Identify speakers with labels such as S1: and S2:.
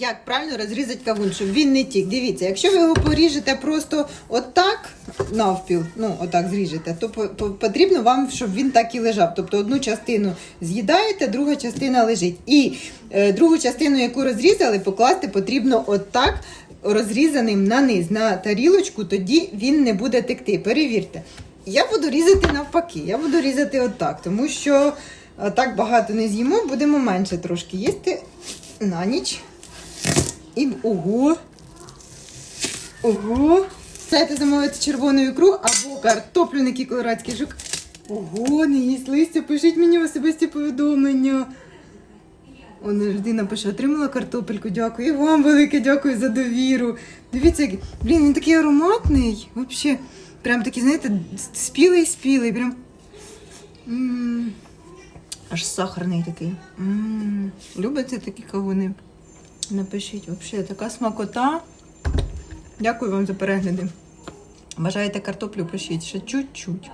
S1: Як правильно розрізати кавун, щоб він не тік. Дивіться, якщо ви його поріжете просто отак навпіл, ну отак зріжете, то по- по- потрібно вам, щоб він так і лежав. Тобто одну частину з'їдаєте, друга частина лежить. І е, другу частину, яку розрізали, покласти потрібно отак розрізаним на низ, на тарілочку, тоді він не буде текти. Перевірте. Я буду різати навпаки, я буду різати отак, тому що е, так багато не з'їмо, будемо менше трошки їсти на ніч. І ого. Ого. Chcете замовити червону ікру або картоплю на кіколорадський жук. Ого, не їсть листя, пишіть мені особисті повідомлення. О, людина пише, отримала картопельку, дякую. І вам велике дякую за довіру. Дивіться, як- блін, він такий ароматний. Взагалі, прям такий, знаєте, спілий спілий. Прям. м Аж сахарний такий. м Любите такі кавуни? Напишіть, взагалі, така смакота. Дякую вам за перегляди. Бажаєте картоплю, пишіть ще чуть-чуть.